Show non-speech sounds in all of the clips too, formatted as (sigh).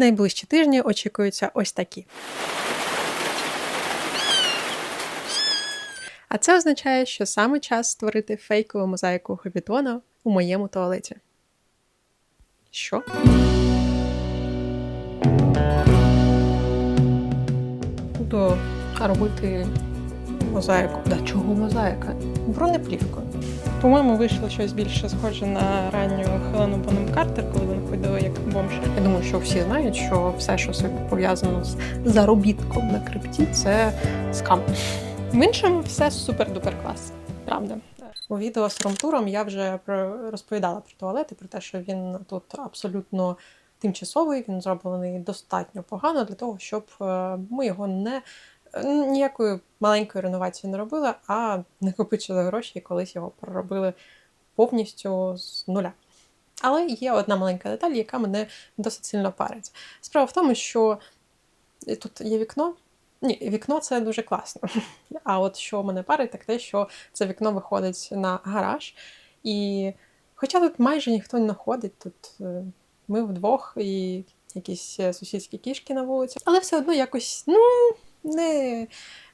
Найближчі тижні очікуються ось такі. А це означає, що саме час створити фейкову мозаїку Хобітона у моєму туалеті. Що? Буду робити мозаїку. Да чого мозаїка? Бронеплівкою. По-моєму, вийшло щось більше схоже на ранню Хелену Бонем Картер, коли вона ходила як бомж. Я думаю, що всі знають, що все, що пов'язано з заробітком на крипті, це скам. В іншому все супер-дупер клас. Правда. У відео з румтуром я вже розповідала про туалет і про те, що він тут абсолютно тимчасовий, він зроблений достатньо погано для того, щоб е, ми його не ніякої маленької реновації не робили, а накопичили гроші і колись його проробили повністю з нуля. Але є одна маленька деталь, яка мене досить сильно парить. Справа в тому, що тут є вікно. Ні, вікно це дуже класно. (laughs) А от що мене парить, так те, що це вікно виходить на гараж. І хоча тут майже ніхто не ходить, тут е, ми вдвох і якісь сусідські кішки на вулиці, але все одно якось, ну не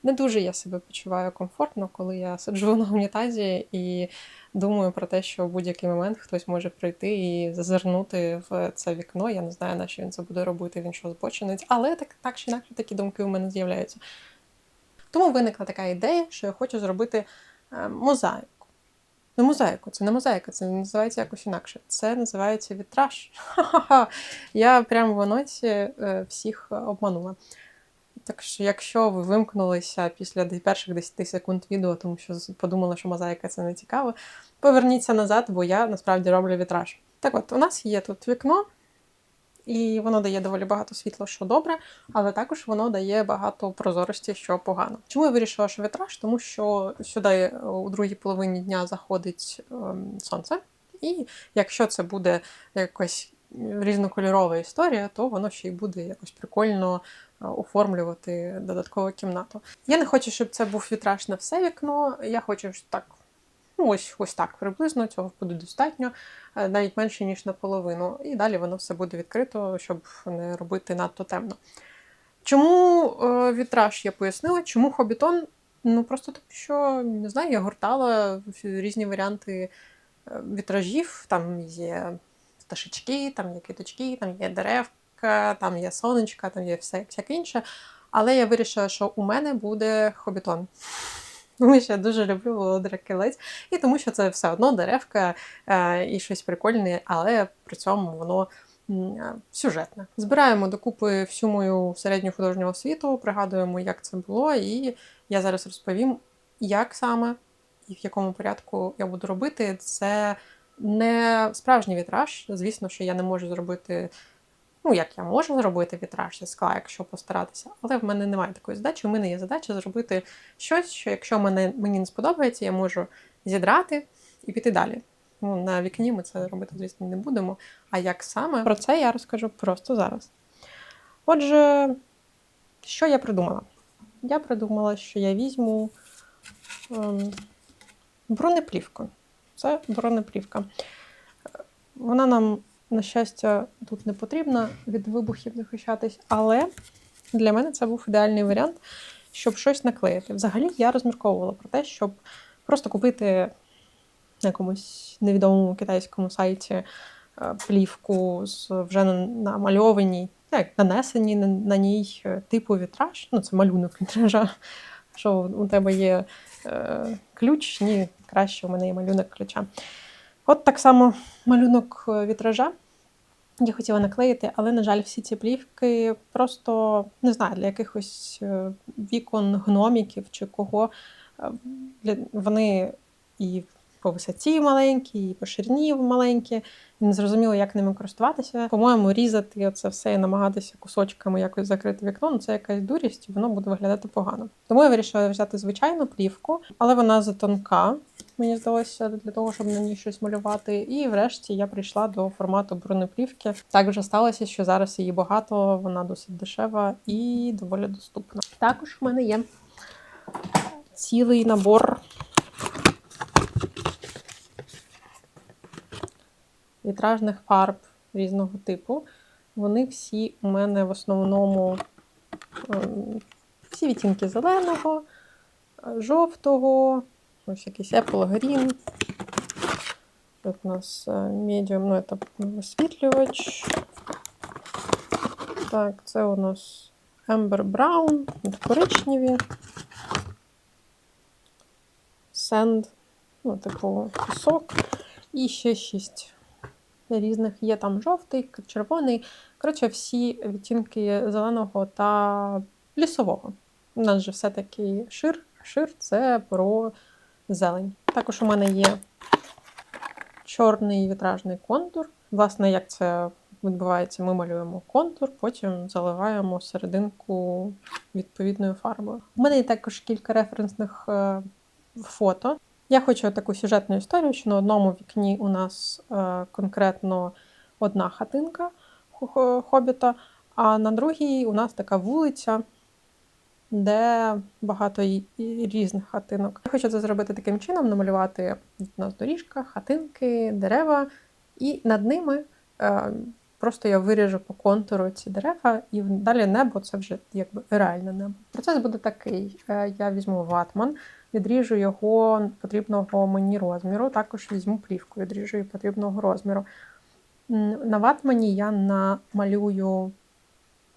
не дуже я себе почуваю комфортно, коли я сиджу (laughs) на унітазі і думаю про те, що в будь-який момент хтось може прийти і зазирнути в це вікно. Я не знаю, на що він це буде робити, він що збочинець. Але так так чи інакше такі думки у мене з'являються. Тому виникла така ідея, що я хочу зробити е, мозаїку. Ну, мозаїку, це не мозаїка, це називається якось інакше. Це називається вітраж. (laughs) Ха-ха-ха. Я прямо в анонсі е, всіх обманула. Так що, якщо ви вимкнулися після перших 10 секунд відео, тому що подумали, що мозаїка це не цікаво, поверніться назад, бо я насправді роблю вітраж. Так от, у нас є тут вікно, і воно дає доволі багато світла, що добре, але також воно дає багато прозорості, що погано. Чому я вирішила, що вітраж? Тому що сюди у другій половині дня заходить ем, сонце, і якщо це буде якось різнокольорова історія, то воно ще й буде якось прикольно оформлювати додаткову кімнату. Я не хочу, щоб це був вітраж на все вікно. Я хочу щоб так, ну ось ось так приблизно, цього буде достатньо, е, навіть менше, ніж наполовину. І далі воно все буде відкрито, щоб не робити надто темно. Чому е, вітраж я пояснила? Чому хобітон? Ну просто тому, що не знаю, я гортала різні варіанти е, вітражів. Там є пташечки, там є квіточки, там є дерев там є сонечка, там є все всяке інше. Але я вирішила, що у мене буде хобітон. Тому що я дуже люблю Володимира Кілець, і тому що це все одно деревка е, і щось прикольне, але при цьому воно е, сюжетне. Збираємо докупи всю мою середню художню освіту, пригадуємо, як це було, і я зараз розповім, як саме і в якому порядку я буду робити. Це не справжній вітраж. Звісно, що я не можу зробити Ну, як я можу зробити вітраж зі скла, якщо постаратися, але в мене немає такої задачі. У мене є задача зробити щось, що якщо мене, мені не сподобається, я можу зідрати і піти далі. Ну, На вікні ми це робити, звісно, не будемо. А як саме про це я розкажу просто зараз. Отже, що я придумала? Я придумала, що я візьму ем, бронеплівку. Це бронеплівка. Вона нам на щастя, тут не потрібно від вибухів захищатись, але для мене це був ідеальний варіант, щоб щось наклеїти. Взагалі, я розмірковувала про те, щоб просто купити на якомусь невідомому китайському сайті е, плівку з вже намальованій, як нанесені на ній е, типу вітраж. Ну, це малюнок вітража. Що у тебе є е, ключ, ні, краще у мене є малюнок ключа. От так само малюнок е, вітража. Я хотіла наклеїти, але, на жаль, всі ці плівки просто не знаю, для якихось е, вікон, гноміків чи кого. Е, вони і по висоті маленькі, і по ширині маленькі. Не зрозуміло, як ними користуватися. По-моєму, різати це все і намагатися кусочками якось закрити вікно, ну це якась дурість, і воно буде виглядати погано. Тому я вирішила взяти звичайну плівку, але вона затонка мені здалося, для того, щоб на ній щось малювати. І врешті я прийшла до формату бронеплівки. Так вже сталося, що зараз її багато, вона досить дешева і доволі доступна. Також в мене є цілий набор вітражних фарб різного типу. Вони всі у мене в основному ем, всі відтінки зеленого, жовтого, ось якийсь Apple Green. Тут у нас е, medium, ну це освітлювач. Так, це у нас Amber Brown, коричневі. Sand, ну, типу, пісок. І ще шість різних. Є там жовтий, червоний. Коротше, всі відтінки зеленого та лісового. У нас же все-таки шир. Шир це про зелень. Також у мене є чорний вітражний контур. Власне, як це відбувається, ми малюємо контур, потім заливаємо серединку відповідною фарбою. У мене є також кілька референсних е, фото. Я хочу таку сюжетну історію, що на одному вікні у нас е, конкретно одна хатинка хобіта, а на другій у нас така вулиця, де багато різних хатинок. Я хочу це зробити таким чином: намалювати у нас доріжка, хатинки, дерева, і над ними е, просто я виріжу по контуру ці дерева, і далі небо це вже якби реальне небо. Процес буде такий: Е, я візьму ватман відріжу його потрібного мені розміру. Також візьму плівку, відріжу її потрібного розміру. На ватмані я намалюю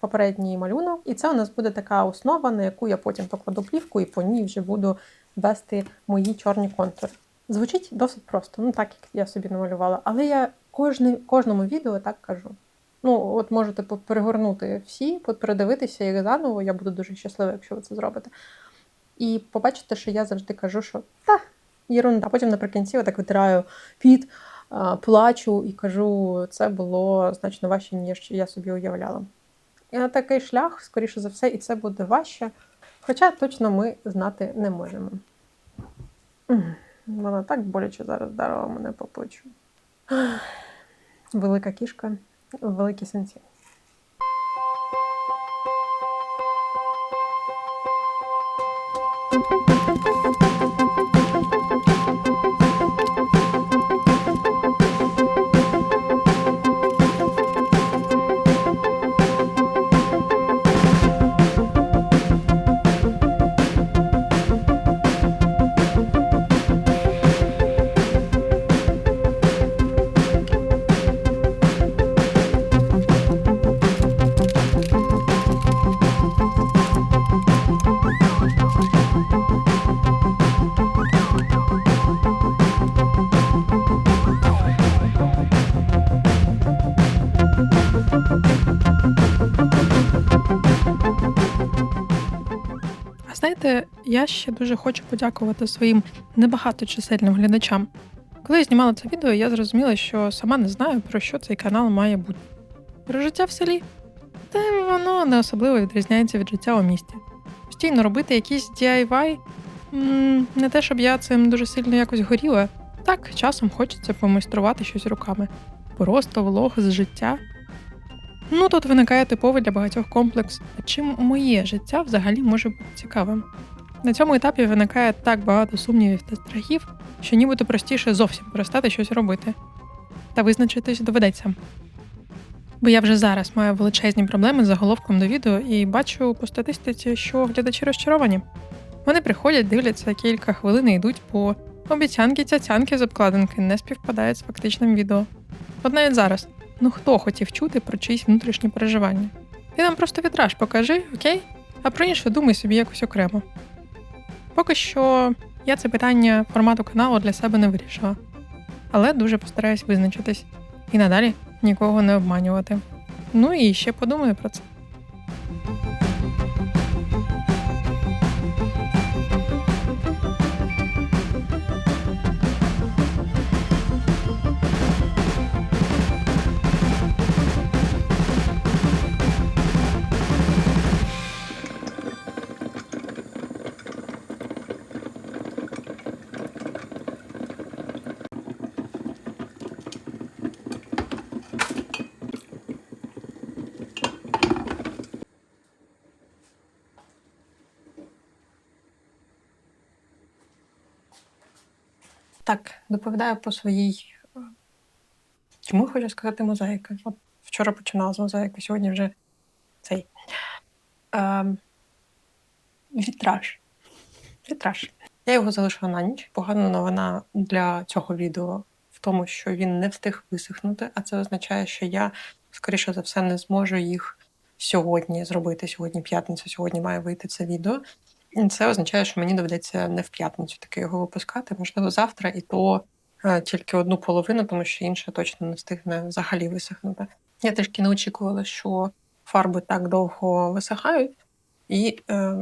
попередній малюнок, і це у нас буде така основа, на яку я потім покладу плівку, і по ній вже буду вести мої чорні контури. Звучить досить просто, ну так як я собі намалювала, але я кожне, кожному відео так кажу. Ну, от можете перегорнути всі, передивитися їх заново. Я буду дуже щаслива, якщо ви це зробите. І побачите, що я завжди кажу, що та єрунда. А потім наприкінці отак витираю під, плачу і кажу, це було значно важче, ніж я собі уявляла. І на такий шлях, скоріше за все, і це буде важче. Хоча точно ми знати не можемо. Вона так боляче зараз вдарила мене по плечу. Велика кішка, великі сенсі. Я ще дуже хочу подякувати своїм небагаточисельним глядачам. Коли я знімала це відео, я зрозуміла, що сама не знаю, про що цей канал має бути. Про життя в селі. Та воно не особливо відрізняється від життя у місті. Постійно робити якісь DIY. Не те, щоб я цим дуже сильно якось горіла. Так, часом хочеться помайструвати щось руками. Просто влог з життя. Ну, тут виникає типовий для багатьох комплекс. А чим моє життя взагалі може бути цікавим? На цьому етапі виникає так багато сумнівів та страхів, що нібито простіше зовсім перестати щось робити. Та визначитись доведеться. Бо я вже зараз маю величезні проблеми з заголовком до відео і бачу по статистиці, що глядачі розчаровані. Вони приходять, дивляться кілька хвилин і йдуть, бо обіцянки цяцянки з обкладинки не співпадають з фактичним відео. От навіть зараз. Ну хто хотів чути про чиїсь внутрішні переживання? Ти нам просто вітраж покажи, окей? А про інше думай собі якось окремо. Поки що я це питання формату каналу для себе не вирішила. Але дуже постараюсь визначитись і надалі нікого не обманювати. Ну і ще подумаю про це. Доповідаю по своїй. е, Чому хочу сказати мозаїка? От вчора починала з мозаїки, сьогодні вже цей ем, вітраж. Вітраж. Я його залишила на ніч. Погана новина для цього відео в тому, що він не встиг висохнути, а це означає, що я, скоріше за все, не зможу їх сьогодні зробити. Сьогодні п'ятниця, сьогодні має вийти це відео. Це означає, що мені доведеться не в п'ятницю таки його випускати, можливо, завтра, і то е, тільки одну половину, тому що інша точно не встигне взагалі висохнути. Я трішки не очікувала, що фарби так довго висихають, і е,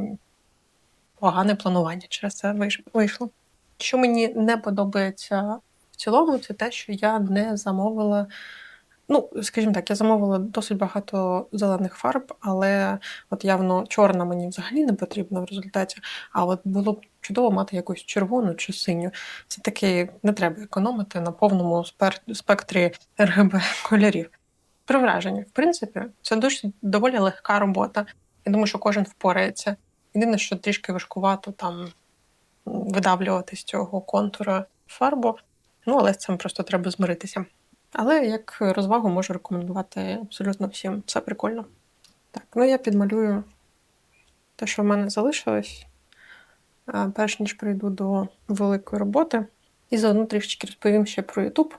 погане планування через це вийшло. Що мені не подобається в цілому, це те, що я не замовила. Ну, скажімо так, я замовила досить багато зелених фарб, але от явно чорна мені взагалі не потрібна в результаті. А от було б чудово мати якусь червону чи синю. Це таки не треба економити на повному спектрі РГБ кольорів. При враженні, в принципі, це дуже доволі легка робота. Я думаю, що кожен впорається. Єдине, що трішки важкувато там видавлювати з цього контура фарбу. Ну, але з цим просто треба змиритися. Але як розвагу можу рекомендувати абсолютно всім. Це прикольно. Так, ну я підмалюю те, що в мене залишилось, перш ніж прийду до великої роботи. І заодно трішечки розповім ще про YouTube,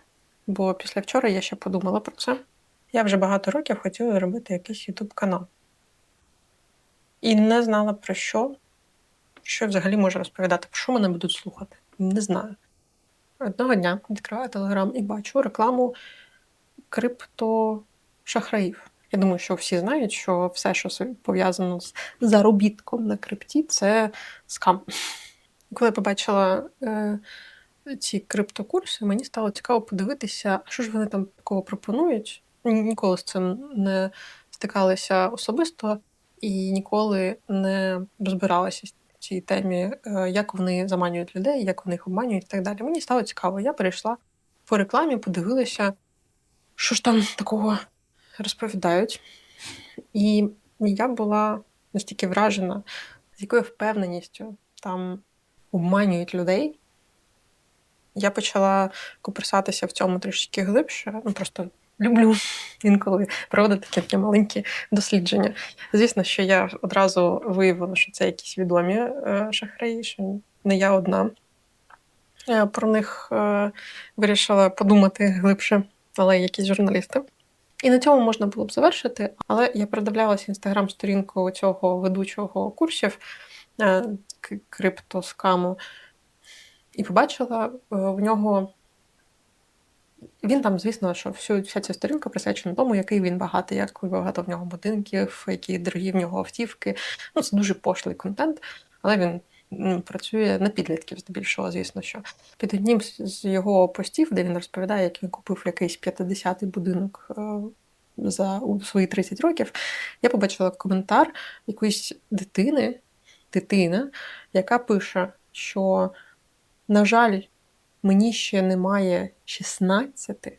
бо після вчора я ще подумала про це. Я вже багато років хотіла зробити якийсь YouTube канал. І не знала про що, що взагалі можу розповідати, про що мене будуть слухати. Не знаю. Одного дня відкриваю Телеграм і бачу рекламу криптошахраїв. Я думаю, що всі знають, що все, що пов'язано з заробітком на крипті, це скам. Коли я побачила е, ці криптокурси, мені стало цікаво подивитися, що ж вони там такого пропонують. Ніколи з цим не стикалися особисто і ніколи не розбиралася цій темі, е, як вони заманюють людей, як вони їх обманюють і так далі. Мені стало цікаво. Я перейшла по рекламі, подивилася, що ж там такого розповідають. І я була настільки вражена, з якою впевненістю там обманюють людей. Я почала куперсатися в цьому трішки глибше. Ну просто люблю інколи проводити такі маленькі дослідження. Звісно, що я одразу виявила, що це якісь відомі е, шахраї, що не я одна. Я про них е, вирішила подумати глибше, але якісь журналісти. І на цьому можна було б завершити, але я передивлялася інстаграм-сторінку цього ведучого курсів е, криптоскаму і побачила е, в нього. Він там, звісно, що всю, вся ця сторінка присвячена тому, який він багатий, як багато в нього будинків, які дорогі в нього автівки. Ну, це дуже пошлий контент, але він працює на підлітків здебільшого, звісно, що під одним з- його постів, де він розповідає, як він купив якийсь 50-й будинок е, за у свої 30 років, я побачила коментар якоїсь дитини, дитина, яка пише, що, на жаль, мені ще немає 16,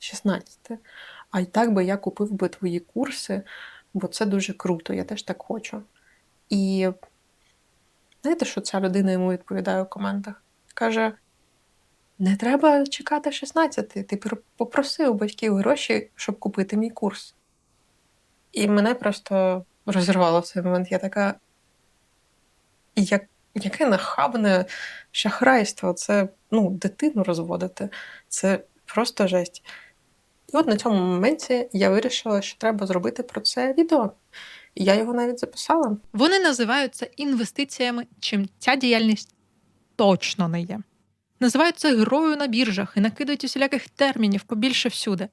16, а й так би я купив би твої курси, бо це дуже круто, я теж так хочу. І знаєте, що ця людина йому відповідає у коментах? Каже: не треба чекати 16, ти пр- попроси у батьків гроші, щоб купити мій курс. І мене просто розірвало в цей момент. Я така. Як, яке нахабне шахрайство, це ну, дитину розводити. Це просто жесть. І от на цьому моменті я вирішила, що треба зробити про це відео. І я його навіть записала. Вони називають це інвестиціями, чим ця діяльність точно не є. Називають це грою на біржах і накидають усіляких термінів побільше всюди.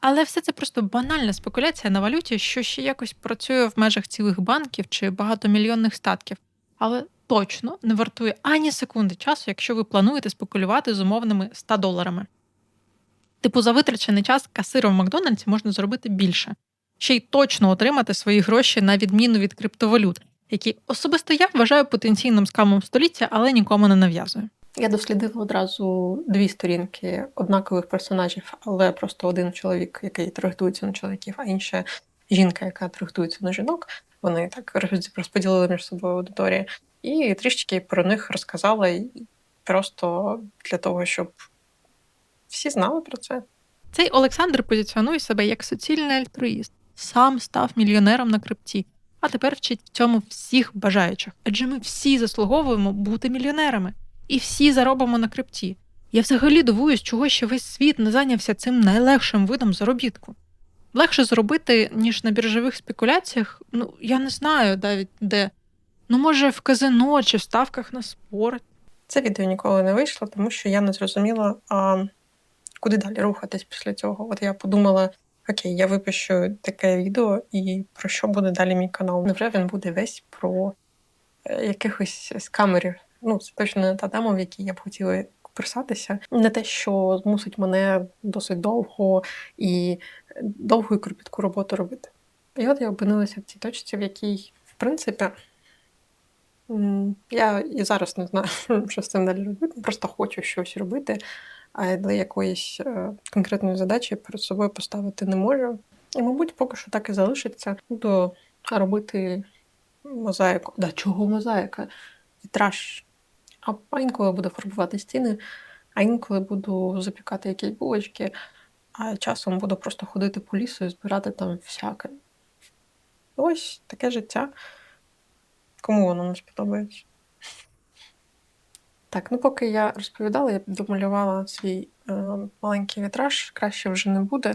Але все це просто банальна спекуляція на валюті, що ще якось працює в межах цілих банків чи багатомільйонних статків, але точно не вартує ані секунди часу, якщо ви плануєте спекулювати з умовними 100 доларами. Типу, за витрачений час касиром в Макдональдсі можна зробити більше, ще й точно отримати свої гроші на відміну від криптовалют, які особисто я вважаю потенційним скамом століття, але нікому не нав'язую. Я дослідила одразу дві сторінки однакових персонажів, але просто один чоловік, який трактується на чоловіків, а інша жінка, яка трактується на жінок. Вони так розподілили між собою аудиторії. І трішечки про них розказала просто для того, щоб всі знали про це. Цей Олександр позиціонує себе як суцільний альтруїст, сам став мільйонером на крипті, а тепер вчить в цьому всіх бажаючих. Адже ми всі заслуговуємо бути мільйонерами і всі заробимо на крипті. Я взагалі дивуюсь, чого ще весь світ не зайнявся цим найлегшим видом заробітку. Легше зробити, ніж на біржових спекуляціях, ну я не знаю навіть де. Ну, може, в казино чи в ставках на спорт. Це відео ніколи не вийшло, тому що я не зрозуміла, а куди далі рухатись після цього. От я подумала: окей, я випущу таке відео, і про що буде далі мій канал? Невже він буде весь про е, якихось скамерів? Ну, це точно не та тема, в якій я б хотіла писатися. Не те, що змусить мене досить довго і довгу і кропітку роботу робити. І от я опинилася в цій точці, в якій, в принципі, я і зараз не знаю, (laughs) що з цим далі робити. Просто хочу щось робити, а для якоїсь е, конкретної задачі перед собою поставити не можу. І, мабуть, поки що так і залишиться. Буду робити мозаїку. Да, чого мозаїка? Вітраж. А а інколи буду фарбувати стіни, а інколи буду запікати якісь булочки, а часом буду просто ходити по лісу і збирати там всяке. Ось таке життя. Кому воно не сподобається? Так, ну поки я розповідала, я домалювала свій е, маленький вітраж, краще вже не буде.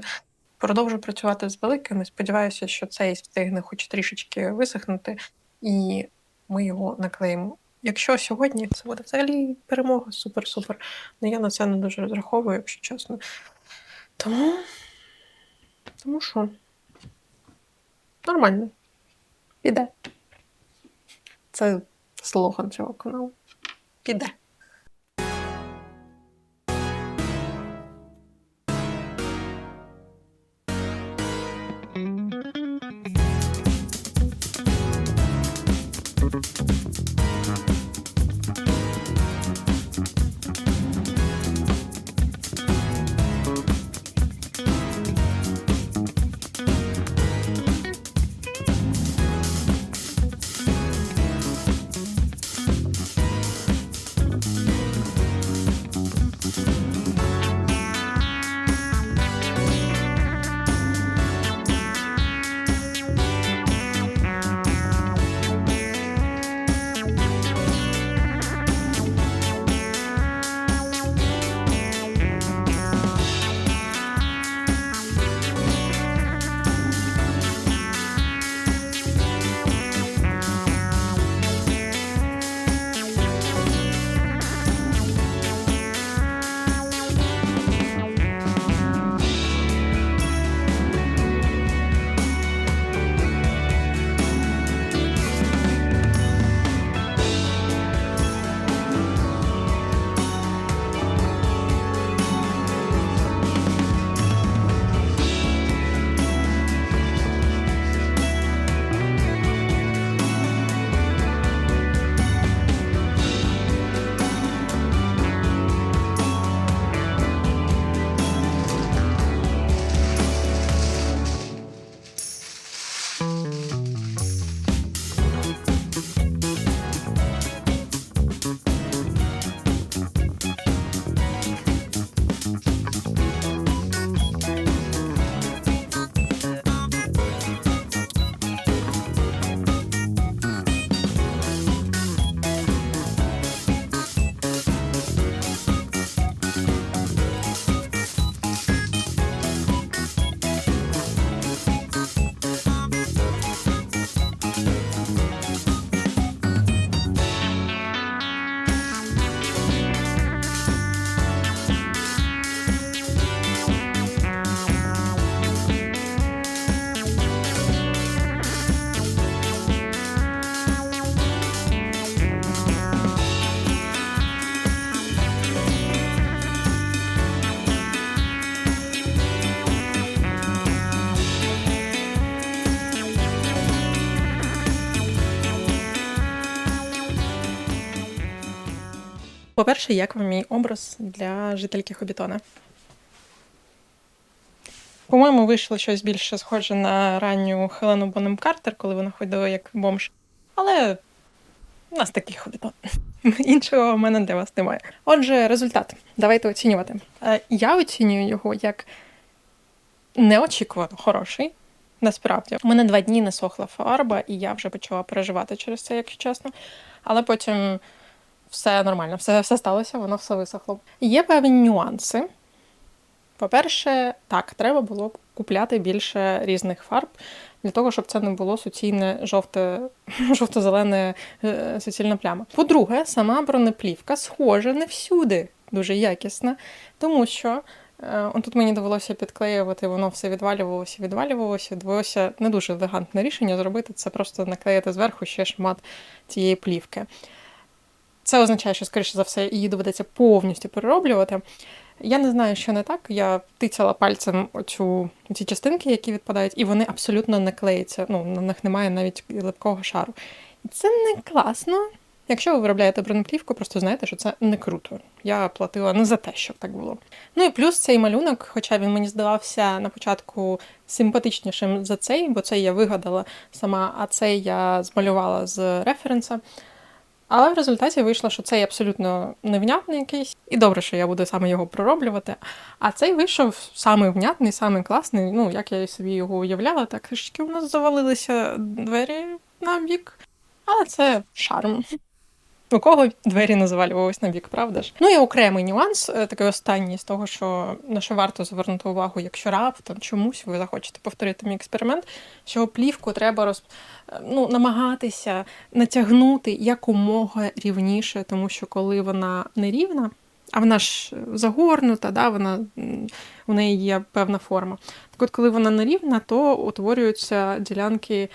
Продовжу працювати з великими. Сподіваюся, що цей встигне хоч трішечки висохнути, і ми його наклеїмо. Якщо сьогодні це буде взагалі перемога, супер-супер. Ну я на це не дуже розраховую, якщо чесно. Тому. Тому що нормально. Піде. Це слоган цього каналу. Піде. По-перше, як вам мій образ для жительки Хобітона? По-моєму, вийшло щось більше схоже на ранню Хелену Бонем Картер, коли вона ходила як бомж. Але у нас такий хобітон. (laughs) Іншого в мене для вас немає. Отже, результат. Давайте оцінювати. Е, Я оцінюю його як неочікувано хороший. Насправді, у мене два дні не сохла фарба, і я вже почала переживати через це, якщо чесно. Але потім все нормально, все, все сталося, воно все висохло. Є певні нюанси. По-перше, так, треба було купляти більше різних фарб для того, щоб це не було суцільне жовте, (laughs) жовто-зелене е, суцільна пляма. По-друге, сама бронеплівка схожа не всюди, дуже якісна, тому що. е, тут мені довелося підклеювати, воно все відвалювалося, відвалювалося. Довелося не дуже елегантне рішення зробити. Це просто наклеїти зверху ще шмат цієї плівки. Це означає, що, скоріше за все, її доведеться повністю перероблювати. Я не знаю, що не так. Я тицяла пальцем оцю, ці частинки, які відпадають, і вони абсолютно не клеються. Ну, на них немає навіть липкого шару. І це не класно. Якщо ви виробляєте бронеплівку, просто знайте, що це не круто. Я платила не за те, щоб так було. Ну і плюс цей малюнок, хоча він мені здавався на початку симпатичнішим за цей, бо цей я вигадала сама, а цей я змалювала з референса. Але в результаті вийшло, що цей абсолютно невнятний якийсь, і добре, що я буду саме його пророблювати. А цей вийшов самий внятний, саме класний. Ну, як я собі його уявляла, так трішки у нас завалилися двері на бік. Але це шарм. У кого двері не завалювалися на бік, правда ж? Ну і окремий нюанс, е, такий останній з того, що на що варто звернути увагу, якщо раптом чомусь ви захочете повторити мій експеримент, що плівку треба роз... е, ну, намагатися натягнути якомога рівніше, тому що коли вона нерівна, а вона ж загорнута, да, вона, у неї є певна форма. Так от, коли вона нерівна, то утворюються ділянки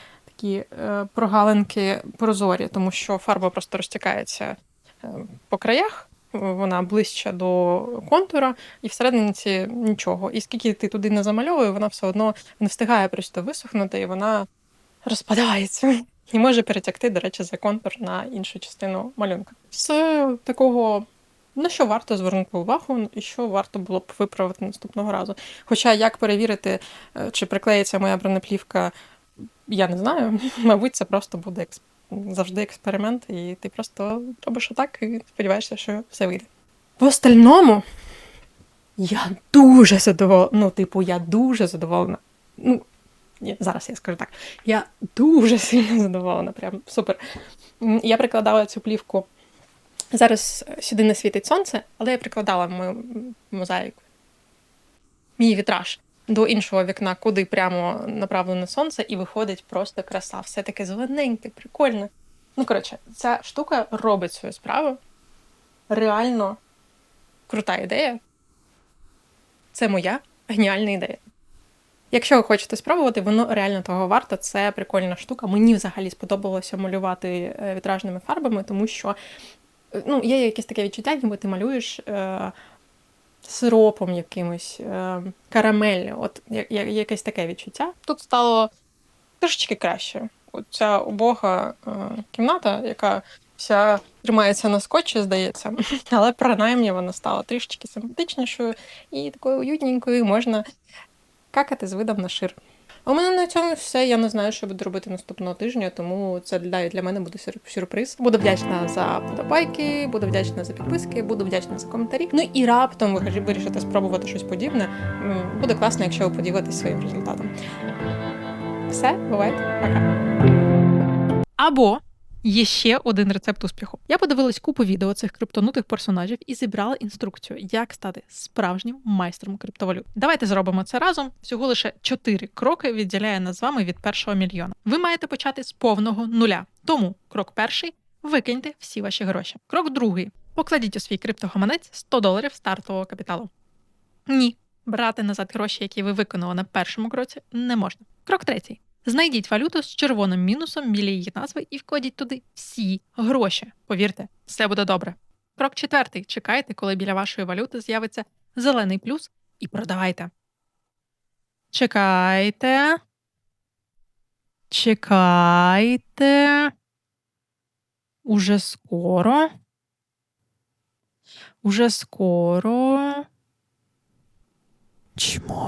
такі е, прогалинки прозорі, тому що фарба просто розтікається е, по краях, вона ближче до контура, і всередині нічого. І скільки ти туди не замальовує, вона все одно не встигає просто висохнути, і вона розпадається. І може перетягти, до речі, за контур на іншу частину малюнка. З такого, на що варто звернути увагу, і що варто було б виправити наступного разу. Хоча як перевірити, е, чи приклеїться моя бронеплівка я не знаю. (laughs) Мабуть, це просто буде експ... завжди експеримент, і ти просто робиш отак і сподіваєшся, що все вийде. В остальному я дуже задоволена. Ну, типу, я дуже задоволена. Ну, ні, зараз я скажу так. Я дуже сильно задоволена, прям супер. Я прикладала цю плівку. Зараз сюди не світить сонце, але я прикладала мою мозаїку. Мій вітраж до іншого вікна, куди прямо направлене сонце, і виходить просто краса. Все таке зелененьке, прикольне. Ну, коротше, ця штука робить свою справу. Реально крута ідея. Це моя геніальна ідея. Якщо ви хочете спробувати, воно реально того варто. Це прикольна штука. Мені взагалі сподобалося малювати е, вітражними фарбами, тому що е, ну, є якесь таке відчуття, ніби ти малюєш е, сиропом якимось, карамель. От якесь таке відчуття. Тут стало трошечки краще. Ця убога е, кімната, яка вся тримається на скотчі, здається, (laughs) але принаймні вона стала трішечки симпатичнішою і такою уютненькою, можна какати з видом на шир. У мене на цьому все. Я не знаю, що буду робити наступного тижня, тому це для, для мене буде сюр- сюрприз. Буду вдячна за подобайки, буду вдячна за підписки, буду вдячна за коментарі. Ну і раптом ви вирішите спробувати щось подібне. Буде класно, якщо ви поділитесь своїм результатом. Все, бувайте, пока. Або є ще один рецепт успіху. Я подивилась купу відео цих криптонутих персонажів і зібрала інструкцію, як стати справжнім майстром криптовалют. Давайте зробимо це разом. Всього лише 4 кроки відділяє нас з вами від першого мільйона. Ви маєте почати з повного нуля. Тому крок перший викиньте всі ваші гроші. Крок другий покладіть у свій криптогаманець 100 доларів стартового капіталу. Ні, брати назад гроші, які ви виконали на першому кроці, не можна. Крок третій. Знайдіть валюту з червоним мінусом біля її назви і вкладіть туди всі гроші. Повірте, все буде добре. Крок четвертий. Чекайте, коли біля вашої валюти з'явиться зелений плюс, і продавайте. Чекайте. Чекайте. Уже скоро. Уже скоро. Чмошниця.